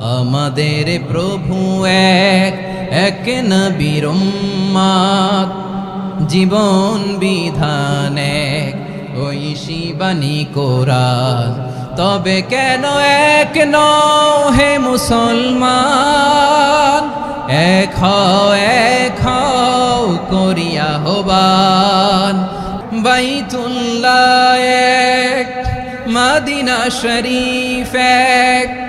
আমাদের প্রভু এক এক নবীর উম্মাদ। জীবন বিধান এক, ওই শিবানী কোরআন। তবে কেন এক নও হে মুসলমান? এক এক করিয়া হবান বাইতুল্লাহ এক, মাদিনা শরীফ এক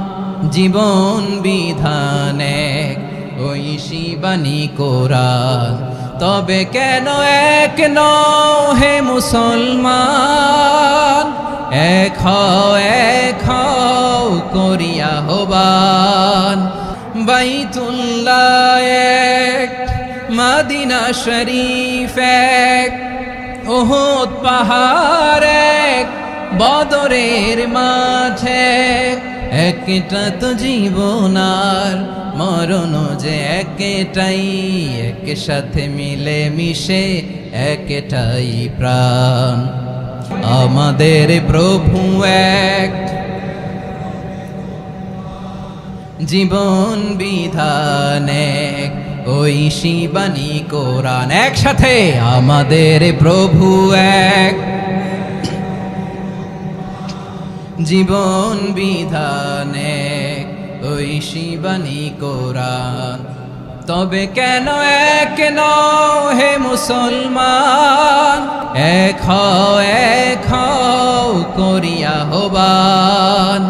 জীবন বিধান এক ওই শিবানী কোরআন তবে কেন এক নও হে মুসলমান? এক হও, এক করিয়া হবান বাইতুল্লাহ এক, মাদিনা শরীফ এক ওহদ পাহাড় এক, বদরের মাঝে একটা তো জীবন আর মরণ যে একটাই এক সাথে মিলে মিশে একটাই প্রাণ। আমাদের প্রভু এক। জীবন বিধান এক। ওই শিবানী কোরআন একসাথে আমাদের প্রভু এক। জীবন বিধানে, ওই শিবানী কোরআন। তবে কেন এক ন হে মুসলমান? এক এক করিয়া হবান